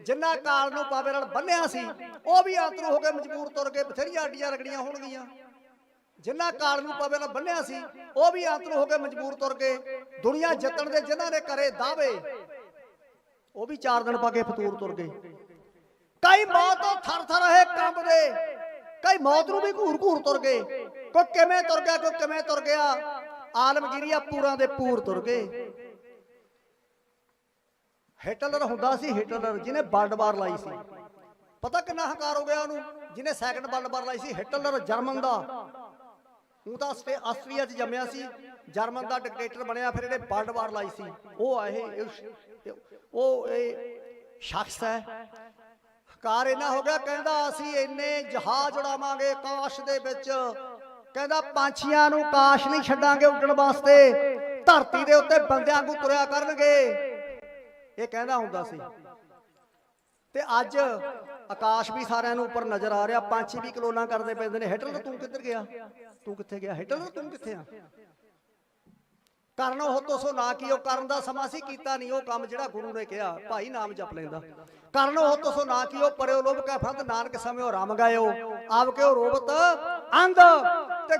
ਜਿੰਨਾ ਕਾਲ ਨੂੰ ਪਾਵੇ ਨਾਲ ਬੰਨਿਆ ਸੀ, ਉਹ ਵੀ ਆਤਰੂ ਹੋ ਕੇ ਮਜਬੂਰ ਤੁਰ ਕੇ ਬਥੇਰੀਆਂ ਅੱਡੀਆਂ ਰਗੜੀਆਂ ਹੋਣਗੀਆਂ। ਜਿੰਨਾ ਕਾਲ ਨੂੰ ਪਾਵੇ ਨਾਲ ਬੰਨਿਆ ਸੀ, ਉਹ ਵੀ ਆਤਰੂ ਹੋ ਕੇ ਮਜਬੂਰ ਤੁਰ ਕੇ ਦੁਨੀਆ ਜਿੱਤਣ ਦੇ ਜਿਨ੍ਹਾਂ ਨੇ ਕਰੇ ਦਾਅਵੇ, ਉਹ ਵੀ ਚਾਰ ਦਿਨ ਪਾ ਕੇ ਫਤੂਰ ਤੁਰ ਗਏ। ਕਈ ਮੌਤ ਤੋਂ ਥਰ ਥਰ ਹੈ ਕੰਬਦੇ ਕਈ ਮੌਤ ਨੂੰ ਵੀ ਘੂਰ ਘੂਰ ਤੁਰ ਗਏ। ਕੋਈ ਕਿਵੇਂ ਤੁਰ ਗਿਆ, ਕੋਈ ਕਿਵੇਂ ਤੁਰ ਗਿਆ, ਆਲਮਗੀਰੀਆ ਪੂਰਾਂ ਦੇ ਪੂਰ ਤੁਰ ਗਏ। ਹਿਟਲਰ ਹੁੰਦਾ ਸੀ, ਹਿਟਲਰ ਜਿਹਨੇ ਵਰਲਡ ਵਾਰ ਲਾਈ ਸੀ। ਪਤਾ ਕਿੰਨਾ ਹੰਕਾਰ ਹੋ ਗਿਆ ਉਹਨੂੰ? ਜਿਹਨੇ ਸੈਕੰਡ ਵਰਲਡ ਵਾਰ ਲਾਈ ਸੀ, ਹਿਟਲਰ ਜਰਮਨ ਦਾ। ਉਹ ਤਾਂ ਆਸਟਰੀਆ 'ਚ ਜੰਮਿਆ ਸੀ, ਜਰਮਨ ਦਾ ਡਿਕਟੇਟਰ ਬਣਿਆ, ਫਿਰ ਇਹਨੇ ਵਰਲਡ ਵਾਰ ਲਾਈ ਸੀ। ਉਹ ਆ ਇਹ ਉਹ ਇਹ ਸ਼ਖਸ ਹੈ। ਹਕਾਰ ਇਹਨਾਂ ਹੋ ਗਿਆ, ਕਹਿੰਦਾ ਅਸੀਂ ਇੰਨੇ ਜਹਾਜ਼ ਉਡਾਵਾਂਗੇ ਕਾਸ਼ ਦੇ ਵਿੱਚ। ਕਹਿੰਦਾ ਪੰਛੀਆਂ ਨੂੰ ਕਾਸ਼ ਨਹੀਂ ਛੱਡਾਂਗੇ ਉੱਡਣ ਵਾਸਤੇ। ਧਰਤੀ ਦੇ ਉੱਤੇ ਬੰਦਿਆਂ ਨੂੰ ਤੁਰਿਆ ਕਰਨਗੇ। ਇਹ ਕਹਿੰਦਾ ਹੁੰਦਾ ਸੀ। ਤੇ ਅੱਜ ਆਕਾਸ਼ ਵੀ ਸਾਰਿਆਂ ਨੂੰ ਉੱਪਰ ਨਜ਼ਰ ਆ ਰਿਹਾ। ਪੰਛੀ ਵੀ ਕਲੋਨਾ ਕਰਦੇ ਪੈਂਦੇ ਨੇ। ਹਿਟਲਰ, ਤੂੰ ਕਿੱਧਰ ਗਿਆ? ਤੂੰ ਕਿੱਥੇ ਗਿਆ? ਹਿਟਲਰ, ਤੂੰ ਕਿੱਥੇ ਆ? ਕਰਨ ਉਹ ਤੋਂ ਸੋ ਨਾ ਕੀ ਉਹ ਕਰਨ ਦਾ ਸਮਾਂ ਸੀ, ਕੀਤਾ ਨਹੀਂ। ਉਹ ਕੰਮ ਜਿਹੜਾ ਗੁਰੂ ਨੇ ਕਿਹਾ, ਭਾਈ ਨਾਮ ਜਪ ਲੈਂਦਾ। ਕਰਨ ਉਹ ਤੋਂ ਸੋ ਨਾ ਕੀ ਉਹ ਪਰਿਓ ਲੋਭ ਕਾ ਫੰਦ ਨਾਨਕ ਸਮਿਓ ਰਾਮ ਗਾਇਓ। ਆਪ ਕੇ ਉਹ ਰੋਬਤ ਅੰਧ। ਤੇ